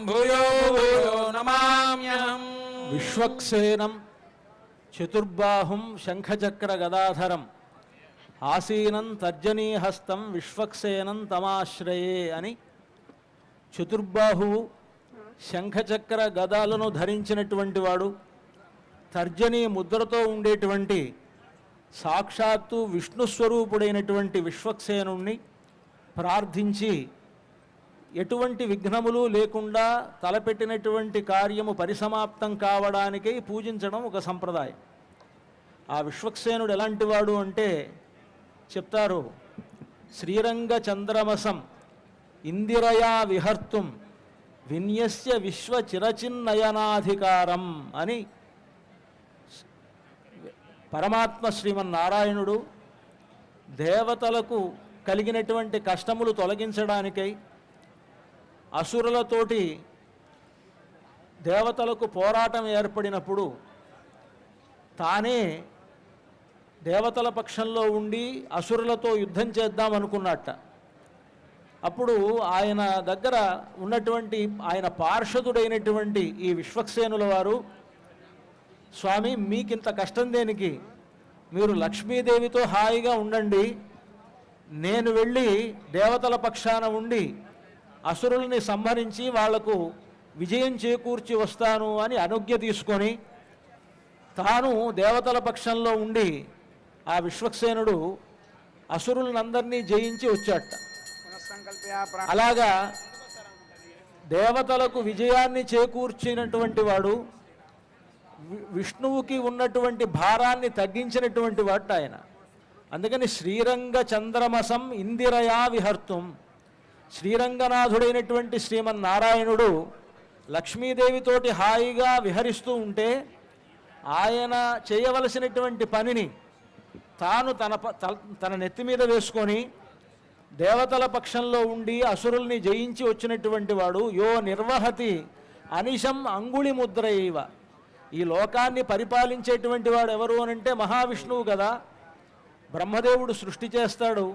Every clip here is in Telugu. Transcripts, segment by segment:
భూయో భూయో నమామ్యహం విశ్వక్సేనం చతుర్బాహుం శంఖచక్ర గదాధరం ఆసీనం తర్జనీహస్తం విశ్వక్సేనం తమాశ్రయే అని చతుర్బాహువు శంఖచక్ర గదాలను ధరించినటువంటి వాడు తర్జనీ ముద్రతో ఉండేటువంటి సాక్షాత్తు విష్ణు స్వరూపుడైనటువంటి విశ్వక్సేనుణ్ణి ప్రార్థించి ఎటువంటి విఘ్నములు లేకుండా తలపెట్టినటువంటి కార్యము పరిసమాప్తం కావడానికై పూజించడం ఒక సంప్రదాయం. ఆ విశ్వక్సేనుడు ఎలాంటి వాడు అంటే చెప్తారు శ్రీరంగ చంద్రమసం ఇందిరయా విహర్తుం విన్యస్య విశ్వ చిరచిన్నయనాధికారం అని పరమాత్మ శ్రీమన్నారాయణుడు దేవతలకు కలిగినటువంటి కష్టములు తొలగించడానికై అసురులతోటి దేవతలకు పోరాటం ఏర్పడినప్పుడు తానే దేవతల పక్షంలో ఉండి అసురులతో యుద్ధం చేద్దాం అనుకున్నట్ట. అప్పుడు ఆయన దగ్గర ఉన్నటువంటి ఆయన పార్షదుడైనటువంటి ఈ విశ్వక్సేనుల వారు స్వామి మీకింత కష్టం దేనికి? మీరు లక్ష్మీదేవితో హాయిగా ఉండండి. నేను వెళ్ళి దేవతల పక్షాన ఉండి అసురుల్ని సంహరించి వాళ్ళకు విజయం చేకూర్చి వస్తాను అని అనుజ్ఞ తీసుకొని తాను దేవతల పక్షంలో ఉండి ఆ విశ్వక్సేనుడు అసురులనందరినీ జయించి వచ్చాట అలాగా దేవతలకు విజయాన్ని చేకూర్చినటువంటి వాడు విష్ణువుకి ఉన్నటువంటి భారాన్ని తగ్గించినటువంటి వాడు ఆయన. అందుకని శ్రీరంగ చంద్రమసం ఇందిరయా విహర్తుం. శ్రీరంగనాథుడైనటువంటి శ్రీమన్నారాయణుడు లక్ష్మీదేవితోటి హాయిగా విహరిస్తూ ఉంటే ఆయన చేయవలసినటువంటి పనిని తాను తన ప- తల- తన నెత్తి మీద వేసుకొని దేవతల పక్షంలో ఉండి అసురుల్ని జయించి వచ్చినటువంటి వాడు యో నిర్వహతి అనిశం అంగుళి ముద్ర ఇవ. ఈ లోకాన్ని పరిపాలించేటువంటి వాడు ఎవరు అనంటే మహావిష్ణువు కదా. బ్రహ్మదేవుడు సృష్టి చేస్తాడు.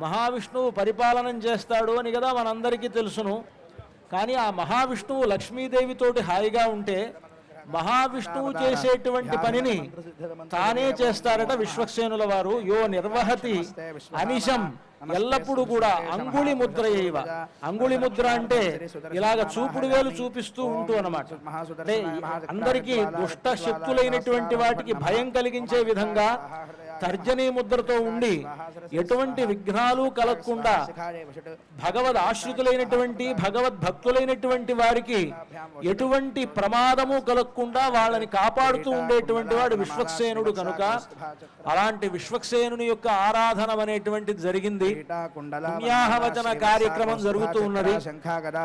మహావిష్ణువు పరిపాలనం చేస్తాడు అని కదా మనందరికీ తెలుసును. కానీ ఆ మహావిష్ణువు లక్ష్మీదేవితోటి హాయిగా ఉంటే మహావిష్ణువు చేసేటువంటి పనిని తానే చేస్తారట విశ్వక్సేనుల వారు. యో నిర్వహతి అనిశం. ఎల్లప్పుడూ కూడా అంగుళి ముద్ర ఇవ అంగుళి ముద్ర అంటే ఇలాగ చూపుడు వేలు చూపిస్తూ ఉంటూ అన్నమాట. అంటే అందరికీ దుష్ట శక్తులైనటువంటి వాటికి భయం కలిగించే విధంగా తర్జనీ ముద్రతో ఉండి ఎటువంటి విఘ్నాలు కలగకుండా భగవద్ ఆశ్రితులైనటువంటి భగవద్ భక్తులైనటువంటి వారికి ఎటువంటి ప్రమాదము కలగకుండా వాళ్ళని కాపాడుతూ ఉండేటువంటి వాడు విశ్వక్సేనుడు కనుక. అలాంటి విశ్వక్సేనుని యొక్క ఆరాధన అనేటువంటిది జరిగింది. పుణ్యాహవచన కార్యక్రమం జరుగుతూ ఉన్నది.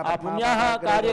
ఆ పుణ్యాహ కార్య